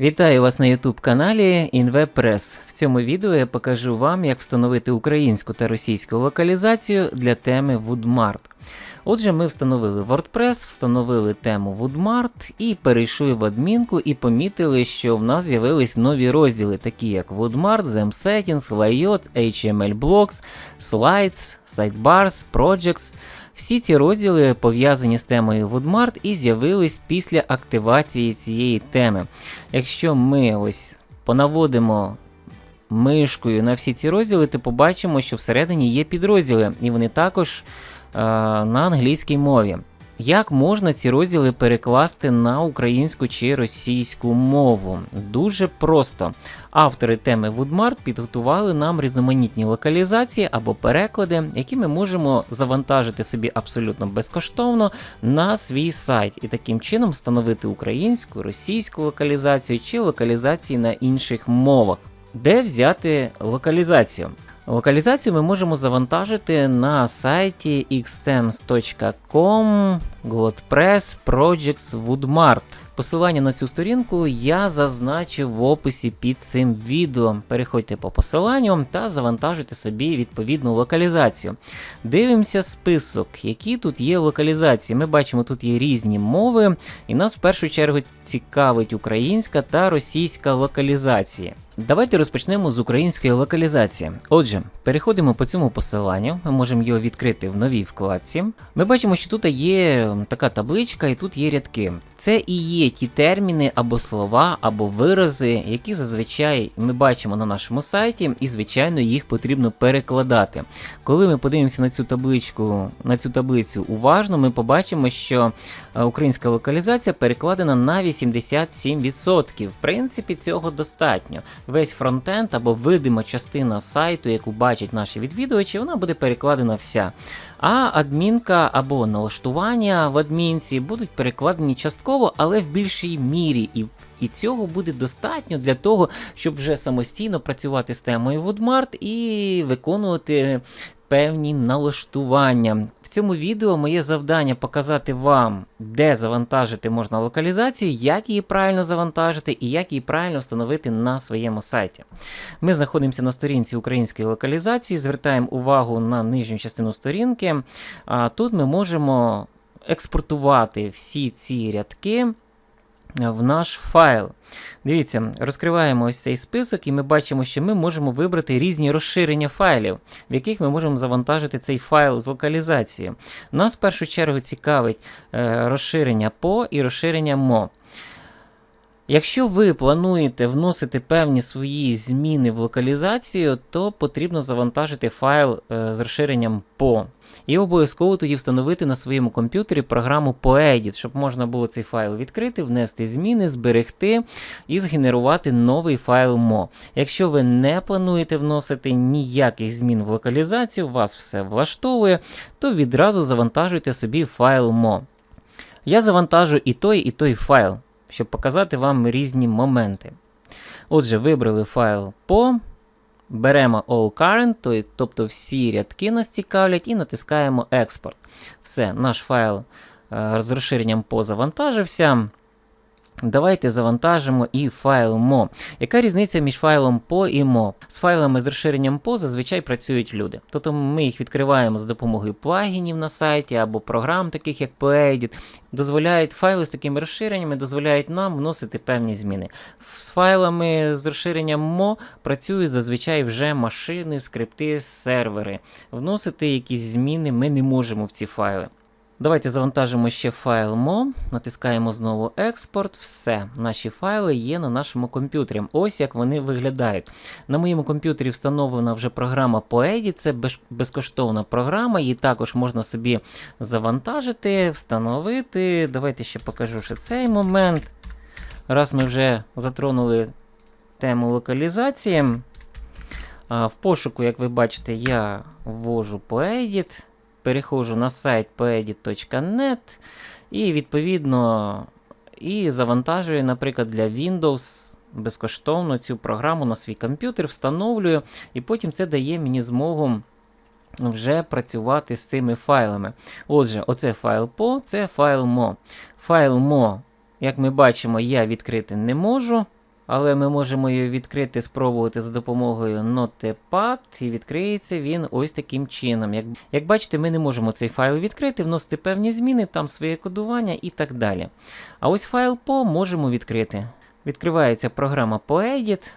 Вітаю вас на YouTube каналі InWebPress. В цьому відео я покажу вам, як встановити українську та російську локалізацію для теми Woodmart. Отже, ми встановили WordPress, встановили тему Woodmart і перейшли в адмінку і помітили, що в нас з'явились нові розділи, такі як Woodmart, Theme Settings, Layout, HTML Blocks, Slides, Sidebars, Projects. Всі ці розділи пов'язані з темою Woodmart і з'явились після активації цієї теми. Якщо ми ось понаводимо мишкою на всі ці розділи, то побачимо, що всередині є підрозділи, і вони також е, на англійській мові. Як можна ці розділи перекласти на українську чи російську мову? Дуже просто. Автори теми Woodmart підготували нам різноманітні локалізації або переклади, які ми можемо завантажити собі абсолютно безкоштовно на свій сайт і таким чином встановити українську, російську локалізацію чи локалізації на інших мовах. Де взяти локалізацію? Локалізацію ми можемо завантажити на сайті xtems.com WordPress Projects Woodmart. Посилання на цю сторінку я зазначив в описі під цим відео. Переходьте по посиланню та завантажуйте собі відповідну локалізацію. Дивимося список, які тут є локалізації. Ми бачимо, тут є різні мови, і нас в першу чергу цікавить українська та російська локалізації. Давайте розпочнемо з української локалізації. Отже, переходимо по цьому посиланню, ми можемо його відкрити в новій вкладці. Ми бачимо, що тут є така табличка, і тут є рядки. Це і є ті терміни або слова, або вирази, які зазвичай ми бачимо на нашому сайті, і, звичайно, їх потрібно перекладати. Коли ми подивимося на цю табличку, на цю таблицю уважно, ми побачимо, що е, українська локалізація перекладена на 87%. В принципі, цього достатньо. Весь фронтенд або видима частина сайту, яку бачать наші відвідувачі, вона буде перекладена вся. А адмінка або налаштування в адмінці будуть перекладені частково, але в більшій мірі. І і цього буде достатньо для того, щоб вже самостійно працювати з темою Woodmart і виконувати певні налаштування. Цьому відео моє завдання показати вам, де завантажити можна локалізацію, як її правильно завантажити і як її правильно встановити на своєму сайті. Ми знаходимося на сторінці української локалізації, звертаємо увагу на нижню частину сторінки. А тут ми можемо експортувати всі ці рядки в наш файл. Дивіться, розкриваємо ось цей список, і ми бачимо, що ми можемо вибрати різні розширення файлів, в яких ми можемо завантажити цей файл з локалізацією. Нас в першу чергу цікавить е, розширення по і розширення мо. Якщо ви плануєте вносити певні свої зміни в локалізацію, то потрібно завантажити файл е, з розширенням по. І обов'язково тоді встановити на своєму комп'ютері програму Poedit, щоб можна було цей файл відкрити, внести зміни, зберегти і згенерувати новий файл Mo. Якщо ви не плануєте вносити ніяких змін в локалізацію, вас все влаштовує, то відразу завантажуйте собі файл Mo. Я завантажу і той, і той файл щоб показати вам різні моменти. Отже, вибрали файл по, беремо All Current, тобто всі рядки нас цікавлять, і натискаємо Експорт. Все, наш файл е, з розширенням по завантажився. Давайте завантажимо і файл mo. Яка різниця між файлом PO і mo? З файлами з розширенням PO зазвичай працюють люди. Тобто ми їх відкриваємо за допомогою плагінів на сайті або програм, таких як Poedit. Дозволяють файли з такими розширеннями, дозволяють нам вносити певні зміни. З файлами з розширенням mo працюють зазвичай вже машини, скрипти, сервери. Вносити якісь зміни ми не можемо в ці файли. Давайте завантажимо ще файл mo, натискаємо знову експорт. Все, наші файли є на нашому комп'ютері. Ось як вони виглядають. На моєму комп'ютері встановлена вже програма Poedit, це безкоштовна програма, її також можна собі завантажити, встановити. Давайте ще покажу ще цей момент. Раз ми вже затронули тему локалізації. В пошуку, як ви бачите, я ввожу Poedit переходжу на сайт poedit.net і відповідно і завантажую, наприклад, для Windows безкоштовно цю програму на свій комп'ютер, встановлюю, і потім це дає мені змогу. Вже працювати з цими файлами. Отже, оце файл PO, це файл MO. Файл MO, як ми бачимо, я відкрити не можу. Але ми можемо її відкрити, спробувати за допомогою Notepad, і відкриється він ось таким чином. Як, як бачите, ми не можемо цей файл відкрити, вносити певні зміни, там своє кодування і так далі. А ось файл по можемо відкрити. Відкривається програма Poedit.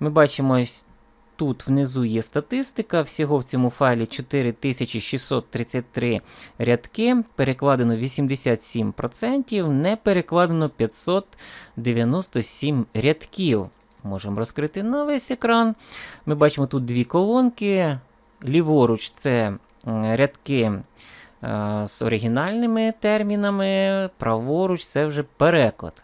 Ми бачимо ось тут внизу є статистика. Всього в цьому файлі 4633 рядки, перекладено 87%, не перекладено 597 рядків. Можемо розкрити на весь екран. Ми бачимо тут дві колонки. Ліворуч це рядки е, з оригінальними термінами, праворуч це вже переклад.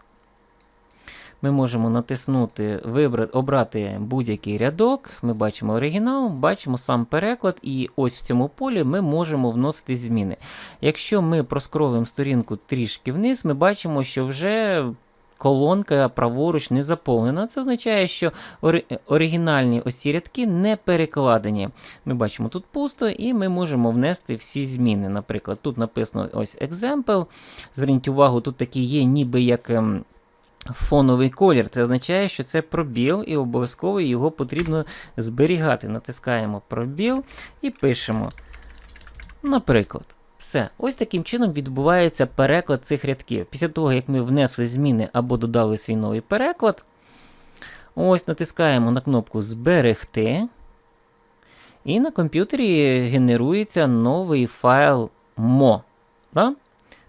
Ми можемо натиснути, вибрати, обрати будь-який рядок. Ми бачимо оригінал, бачимо сам переклад, і ось в цьому полі ми можемо вносити зміни. Якщо ми проскролимо сторінку трішки вниз, ми бачимо, що вже колонка праворуч не заповнена. Це означає, що ори- оригінальні ось рядки не перекладені. Ми бачимо тут пусто, і ми можемо внести всі зміни. Наприклад, тут написано ось example. Зверніть увагу, тут такі є, ніби як. Фоновий колір. Це означає, що це пробіл, і обов'язково його потрібно зберігати. Натискаємо пробіл і пишемо. Наприклад. Все. Ось таким чином відбувається переклад цих рядків. Після того, як ми внесли зміни або додали свій новий переклад, ось натискаємо на кнопку Зберегти. І на комп'ютері генерується новий файл mo. Да?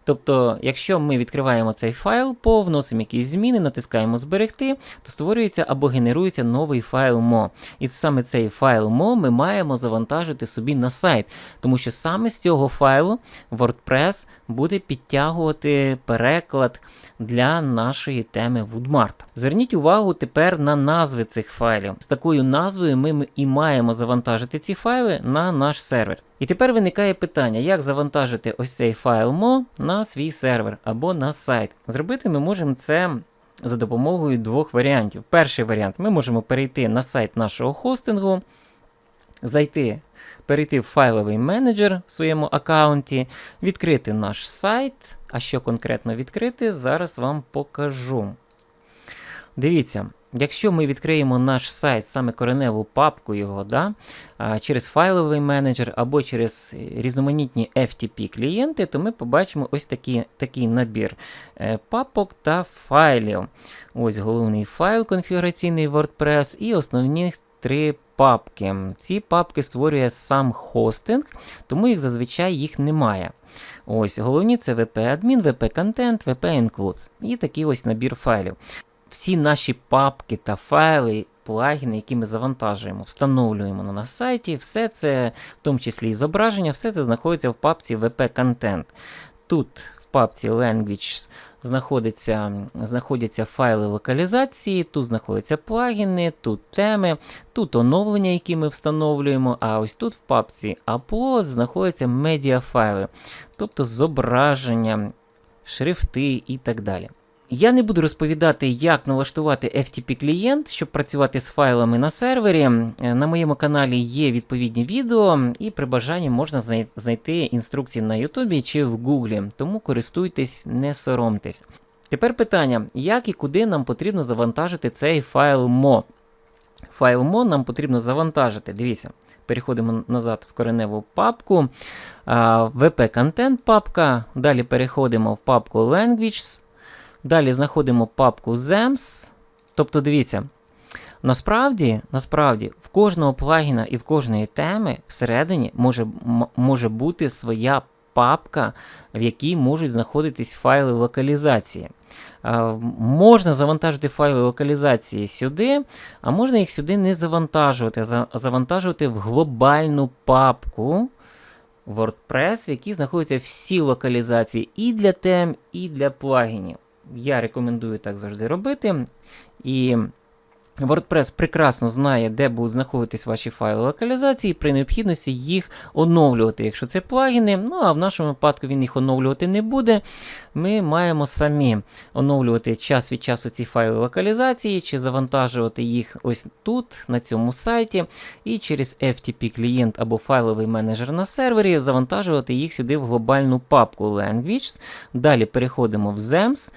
Тобто, якщо ми відкриваємо цей файл, по вносимо якісь зміни, натискаємо зберегти, то створюється або генерується новий файл mo. І саме цей файл mo ми маємо завантажити собі на сайт, тому що саме з цього файлу WordPress буде підтягувати переклад для нашої теми Woodmart. Зверніть увагу тепер на назви цих файлів. З такою назвою ми і маємо завантажити ці файли на наш сервер. І тепер виникає питання, як завантажити ось цей файл mo на свій сервер або на сайт. Зробити ми можемо це за допомогою двох варіантів. Перший варіант ми можемо перейти на сайт нашого хостингу, зайти, перейти в файловий менеджер в своєму аккаунті, відкрити наш сайт. А що конкретно відкрити, зараз вам покажу. Дивіться, якщо ми відкриємо наш сайт, саме кореневу папку його, да, через файловий менеджер або через різноманітні FTP клієнти, то ми побачимо ось такий, такий набір е, папок та файлів. Ось головний файл конфігураційний WordPress і основні три папки. Ці папки створює сам хостинг, тому їх зазвичай їх немає. Ось головні це VP-адмін, VP-контент, VP-includes. І такий ось набір файлів. Всі наші папки та файли, плагіни, які ми завантажуємо, встановлюємо на наш сайті, все це, в тому числі і зображення, все це знаходиться в папці VP-контент. Тут в папці Language знаходиться, знаходяться файли локалізації, тут знаходяться плагіни, тут теми, тут оновлення, які ми встановлюємо, а ось тут в папці Upload знаходяться медіафайли, тобто зображення, шрифти і так далі. Я не буду розповідати, як налаштувати FTP клієнт, щоб працювати з файлами на сервері. Е, На моєму каналі є відповідні відео, і при бажанні можна знайти інструкції на YouTube чи в Google. Тому користуйтесь, не соромтесь. Тепер питання: як і куди нам потрібно завантажити цей файл mo? Файл mo нам потрібно завантажити. Дивіться, переходимо назад в кореневу папку. VP-контент папка. Далі переходимо в папку Languages. Далі знаходимо папку ZEMS. Тобто, дивіться, насправді, насправді, в кожного плагіна і в кожної теми всередині може, може бути своя папка, в якій можуть знаходитись файли локалізації. Можна завантажити файли локалізації сюди, а можна їх сюди не завантажувати, а завантажувати в глобальну папку. WordPress, в якій знаходяться всі локалізації і для тем, і для плагінів. Я рекомендую так завжди робити. І WordPress прекрасно знає, де будуть знаходитись ваші файли локалізації, при необхідності їх оновлювати. Якщо це плагіни, ну а в нашому випадку він їх оновлювати не буде. Ми маємо самі оновлювати час від часу ці файли локалізації, чи завантажувати їх ось тут, на цьому сайті, і через FTP клієнт або файловий менеджер на сервері завантажувати їх сюди в глобальну папку Languages. Далі переходимо в ZEMS.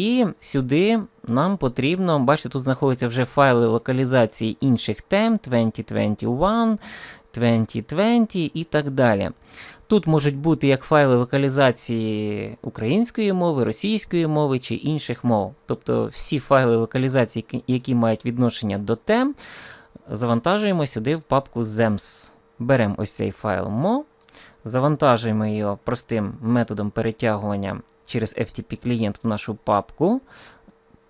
І сюди нам потрібно, бачите, тут знаходяться вже файли локалізації інших тем 2021, 2020 і так далі. Тут можуть бути як файли локалізації української мови, російської мови чи інших мов. Тобто всі файли локалізації, які- мають відношення до тем, завантажуємо сюди в папку ZEMS. Беремо ось цей файл MO, завантажуємо його простим методом перетягування через FTP клієнт в нашу папку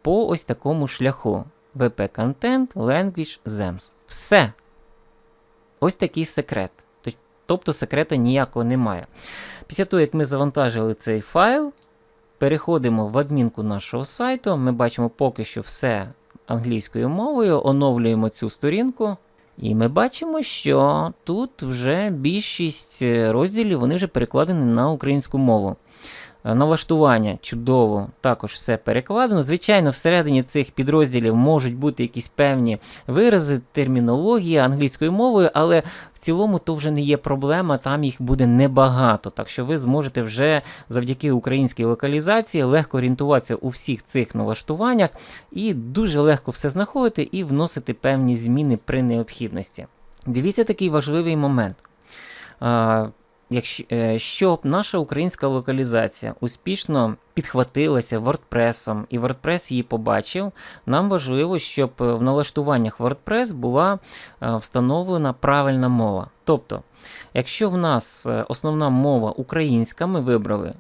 по ось такому шляху: WP Content, Language, ZEMS. Все. Ось такий секрет. Тобто секрета ніякого немає. Після того, як ми завантажили цей файл, переходимо в адмінку нашого сайту. Ми бачимо поки що все англійською мовою, оновлюємо цю сторінку. І ми бачимо, що тут вже більшість е, розділів вони вже перекладені на українську мову. Е, Налаштування чудово, також все перекладено. Звичайно, всередині цих підрозділів можуть бути якісь певні вирази, термінологія англійською мовою, але в цілому то вже не є проблема, там їх буде небагато. Так що ви зможете вже завдяки українській локалізації легко орієнтуватися у всіх цих налаштуваннях і дуже легко все знаходити і вносити певні зміни при необхідності. Дивіться такий важливий момент. Якщо, е, щоб наша українська локалізація успішно підхватилася WordPress, і WordPress її побачив, нам важливо, щоб е, в налаштуваннях WordPress була е, встановлена правильна мова. Тобто, якщо в нас основна мова українська, ми вибрали,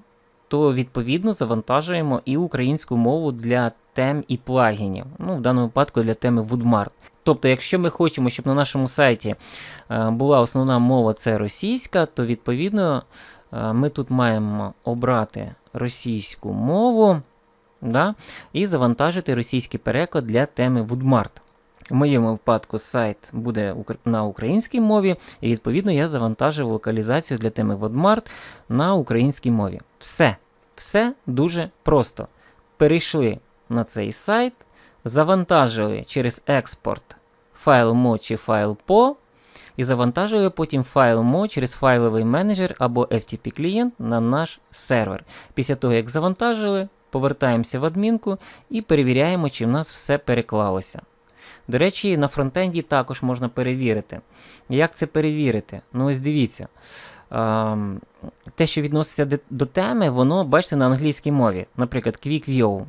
то відповідно завантажуємо і українську мову для тем і плагінів. Ну, в даному випадку для теми Woodmart. Тобто, якщо ми хочемо, щоб на нашому сайті е, була основна мова це російська, то відповідно е, ми тут маємо обрати російську мову да, і завантажити російський переклад для теми Woodmart. В моєму випадку сайт буде на українській мові, і відповідно я завантажив локалізацію для теми Woodmart на українській мові. Все. Все дуже просто. Перейшли на цей сайт, завантажили через експорт файл MO чи файл PO, і завантажили потім файл MO через файловий менеджер або FTP клієнт на наш сервер. Після того, як завантажили, повертаємося в адмінку і перевіряємо, чи в нас все переклалося. До речі, на фронтенді також можна перевірити. Як це перевірити? Ну, ось дивіться. Ем, те, що відноситься до теми, воно бачите на англійській мові. Наприклад, Quick View,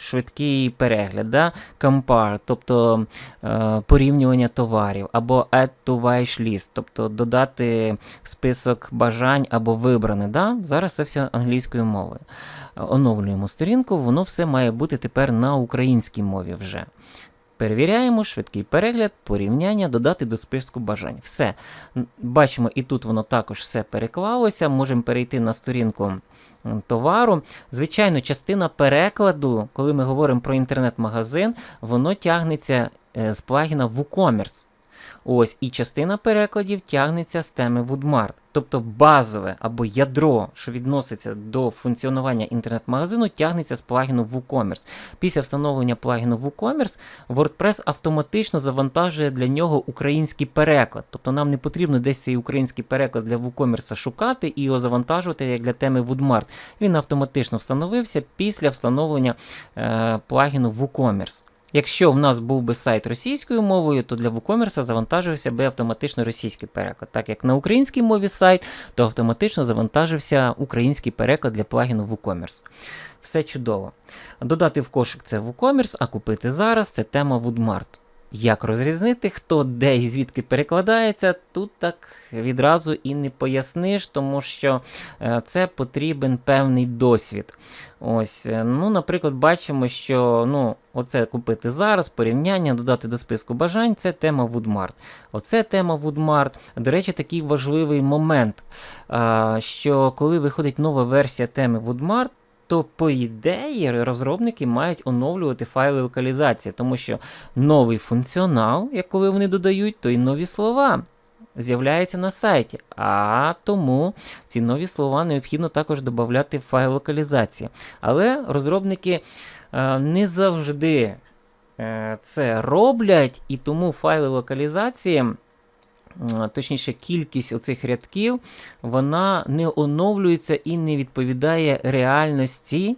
швидкий перегляд, да? Compare, тобто е, порівнювання товарів, або Add to wish list, тобто додати список бажань або вибране. Да? Зараз це все англійською мовою. Е, Оновлюємо сторінку, воно все має бути тепер на українській мові вже. Перевіряємо швидкий перегляд, порівняння, додати до списку бажань. Все. Бачимо, і тут воно також все переклалося. Можемо перейти на сторінку товару. Звичайно, частина перекладу, коли ми говоримо про інтернет-магазин, воно тягнеться е, з плагіна WooCommerce. Ось, і частина перекладів тягнеться з теми Woodmart. Тобто базове або ядро, що відноситься до функціонування інтернет-магазину, тягнеться з плагіну WooCommerce. Після встановлення плагіну WooCommerce WordPress автоматично завантажує для нього український переклад. Тобто нам не потрібно десь цей український переклад для WooCommerce шукати і його завантажувати як для теми Woodmart. Він автоматично встановився після встановлення е, плагіну WooCommerce. Якщо в нас був би сайт російською мовою, то для WooCommerce завантажився би автоматично російський переклад. Так як на українській мові сайт, то автоматично завантажився український переклад для плагіну WooCommerce. Все чудово. Додати в кошик це WooCommerce, а купити зараз це тема Woodmart. Як розрізнити, хто де і звідки перекладається, тут так відразу і не поясниш, тому що е, це потрібен певний досвід. Ось, е, ну, наприклад, бачимо, що ну, оце купити зараз, порівняння, додати до списку бажань це тема Woodmart. Оце тема Woodmart. До речі, такий важливий момент, що коли виходить нова версія теми Woodmart, то, по ідеї, розробники мають оновлювати файли локалізації, тому що новий функціонал, як коли вони додають, то й нові слова з'являються на сайті. А тому ці нові слова необхідно також додати в файл локалізації. Але розробники е, не завжди е, це роблять, і тому файли локалізації. М, Точніше, кількість оцих рядків вона не оновлюється і не відповідає реальності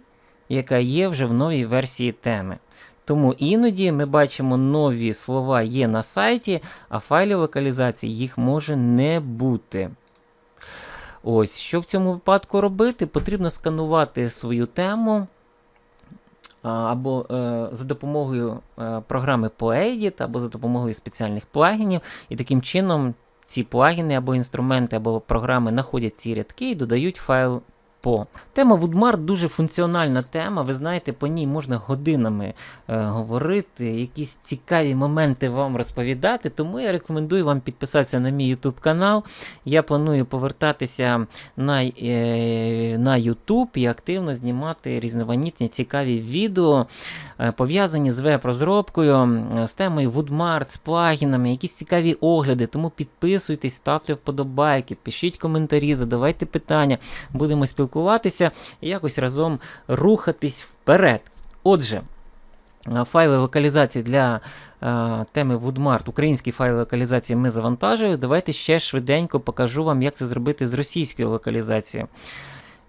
яка є вже в новій версії теми. Тому іноді ми бачимо нові слова є на сайті, а файлів локалізації їх може не бути. Ось, що в цьому випадку робити? Потрібно сканувати свою тему або е, за допомогою е, програми Poedit, або за допомогою спеціальних плагінів, і таким чином ці плагіни або інструменти, або програми знаходять ці рядки і додають файл по. Тема Woodmart дуже функціональна тема. Ви знаєте, по ній можна годинами е, говорити, якісь цікаві моменти вам розповідати. Тому я рекомендую вам підписатися на мій YouTube канал. Я планую повертатися на, е, на YouTube і активно знімати різноманітні цікаві відео, е, пов'язані з веб-розробкою, е, з темою Woodmart, з плагінами, якісь цікаві огляди. Тому підписуйтесь, ставте вподобайки, пишіть коментарі, задавайте питання. Будемо спілкуватися і якось разом рухатись вперед. Отже, е, файли локалізації для е, теми Woodmart, українські файли локалізації ми завантажили. Давайте ще швиденько покажу вам, як це зробити з російською локалізацією.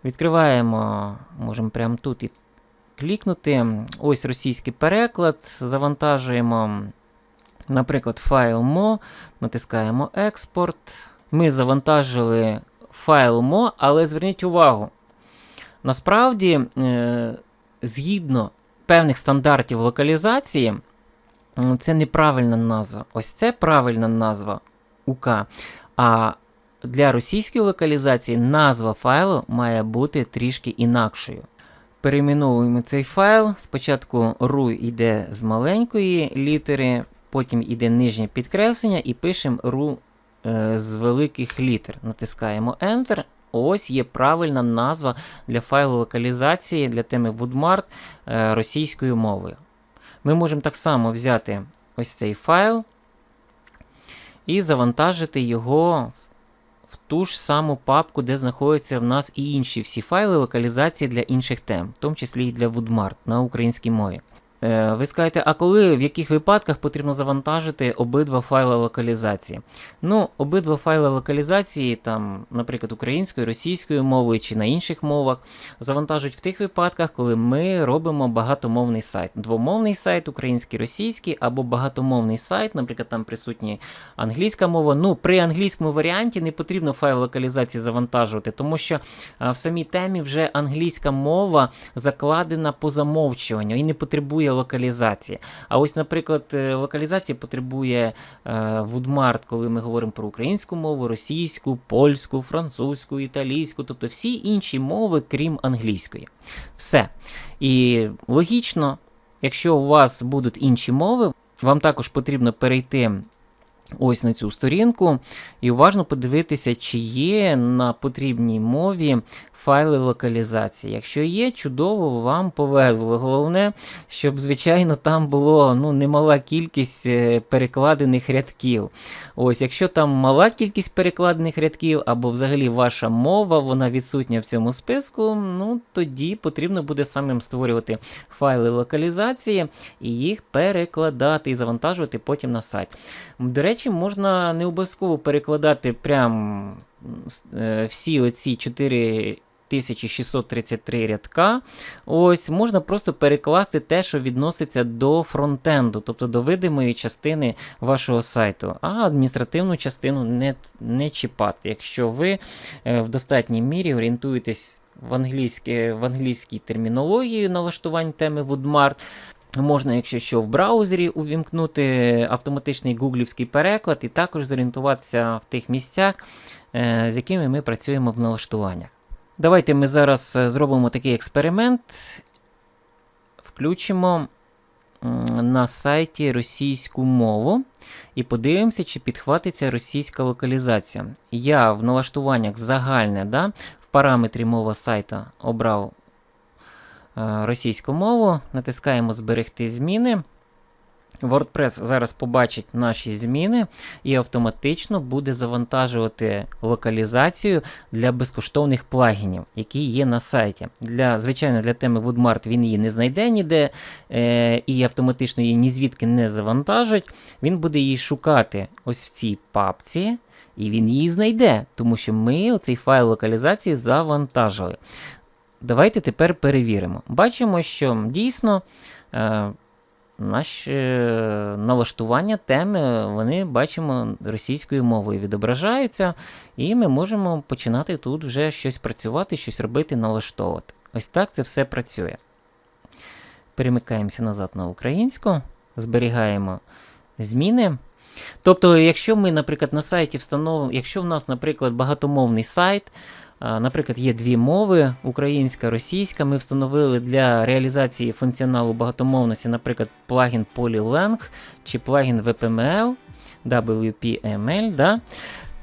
Відкриваємо, можемо прямо тут і клікнути. Ось російський переклад. Завантажуємо, наприклад, файл MO, натискаємо експорт. Ми завантажили файл MO, але зверніть увагу. Насправді, е, згідно певних стандартів локалізації, це неправильна назва. Ось це правильна назва УК. А для російської локалізації назва файлу має бути трішки інакшою. Перейменовуємо цей файл. Спочатку RU йде з маленької літери, потім йде нижнє підкреслення і пишемо RU з великих літер. Натискаємо Enter. Ось є правильна назва для файлу локалізації для теми Woodmart е, російською мовою. Ми можемо так само взяти ось цей файл і завантажити його в ту ж саму папку, де знаходяться в нас і інші всі файли локалізації для інших тем, в тому числі і для Woodmart на українській мові. Е, Ви скажете, а коли в яких випадках потрібно завантажити обидва файли локалізації? Ну, обидва файли локалізації, там, наприклад, українською, російською мовою чи на інших мовах, завантажують в тих випадках, коли ми робимо багатомовний сайт. Двомовний сайт, український, російський, або багатомовний сайт, наприклад, там присутні англійська мова. Ну, при англійському варіанті не потрібно файл локалізації завантажувати, тому що в самій темі вже англійська мова закладена по замовчуванню і не потребує локалізації. А ось, наприклад, е, локалізація потребує е, коли ми говоримо про українську мову, російську, польську, французьку, італійську, тобто всі інші мови, крім англійської. Все. І логічно, якщо у вас будуть інші мови, вам також потрібно перейти ось на цю сторінку і уважно подивитися, чи є на потрібній мові файли локалізації. Якщо є, чудово, вам повезло. Головне, щоб, звичайно, там було ну, немала кількість е, перекладених рядків. Ось, якщо там мала кількість перекладених рядків, або взагалі ваша мова, вона відсутня в цьому списку, ну тоді потрібно буде самим створювати файли локалізації і їх перекладати і завантажувати потім на сайт. До речі, можна не обов'язково перекладати прям е, всі оці 4 1633 рядка. Ось можна просто перекласти те, що відноситься до фронтенду, тобто до видимої частини вашого сайту, а адміністративну частину не, не чіпати. Якщо ви е, в достатній мірі орієнтуєтесь в, англійській, в англійській термінології налаштувань теми Woodmart, Можна, якщо що, в браузері увімкнути автоматичний гуглівський переклад і також зорієнтуватися в тих місцях, е, з якими ми працюємо в налаштуваннях. Давайте ми зараз е, зробимо такий експеримент. Включимо на сайті російську мову і подивимося, чи підхватиться російська локалізація. Я в налаштуваннях загальне, да, в параметрі мова сайта обрав е, російську мову, натискаємо Зберегти зміни. WordPress зараз побачить наші зміни і автоматично буде завантажувати локалізацію для безкоштовних плагінів, які є на сайті. Для, Звичайно, для теми Woodmart він її не знайде ніде е, і автоматично її ні звідки не завантажить. Він буде її шукати ось в цій папці. І він її знайде, тому що ми оцей файл локалізації завантажили. давайте тепер перевіримо. Бачимо, що дійсно е, наші е, налаштування теми, вони бачимо російською мовою відображаються, і ми можемо починати тут вже щось працювати, щось робити, налаштовувати. Ось так це все працює. Перемикаємося назад на українську, зберігаємо зміни. Тобто, якщо ми, наприклад, на сайті встановимо, якщо в нас, наприклад, багатомовний сайт, наприклад, є дві мови українська, російська, ми встановили для реалізації функціоналу багатомовності, наприклад, плагін Polylang чи плагін VPML, WPML, да?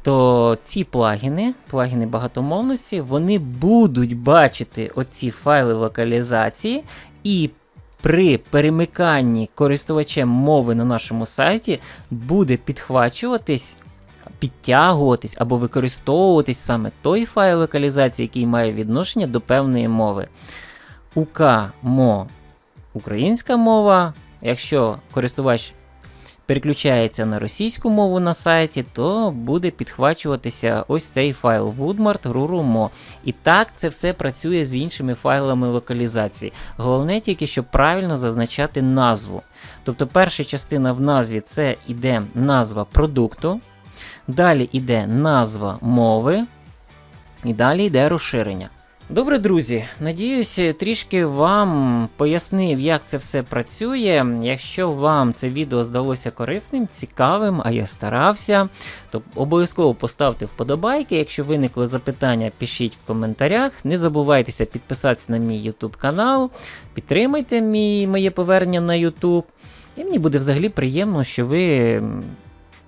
то ці плагіни, плагіни багатомовності, вони будуть бачити оці файли локалізації і при перемиканні користувачем мови на нашому сайті буде підхвачуватись, підтягуватись або використовуватись саме той файл локалізації, який має відношення до певної мови. УК мо українська мова. Якщо користувач переключається на російську мову на сайті, то буде підхвачуватися ось цей файл woodmart rurumo. І так це все працює з іншими файлами локалізації. Головне тільки, щоб правильно зазначати назву. Тобто перша частина в назві це іде назва продукту, далі йде назва мови, і далі йде розширення. Добре, друзі, надіюся, трішки вам пояснив, як це все працює. Якщо вам це відео здалося корисним, цікавим, а я старався, то обов'язково поставте вподобайки. Якщо виникли запитання, пишіть в коментарях. Не забувайтеся підписатися на мій YouTube канал, підтримайте мій, моє повернення на YouTube. І мені буде взагалі приємно, що ви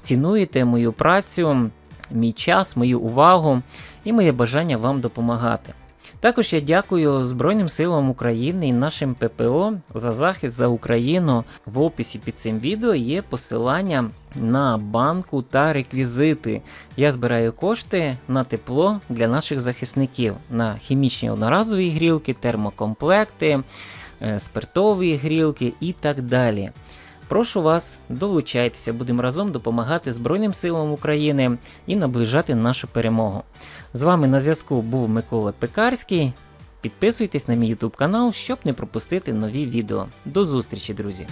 цінуєте мою працю, мій час, мою увагу і моє бажання вам допомагати. Також я дякую Збройним силам України і нашим ППО за захист за Україну. В описі під цим відео є посилання на банку та реквізити. Я збираю кошти на тепло для наших захисників на хімічні одноразові грілки, термокомплекти, е, спиртові грілки і так далі. Прошу вас, долучайтеся, будемо разом допомагати Збройним силам України і наближати нашу перемогу. З вами на зв'язку був Микола Пекарський. Підписуйтесь на мій YouTube канал, щоб не пропустити нові відео. До зустрічі, друзі!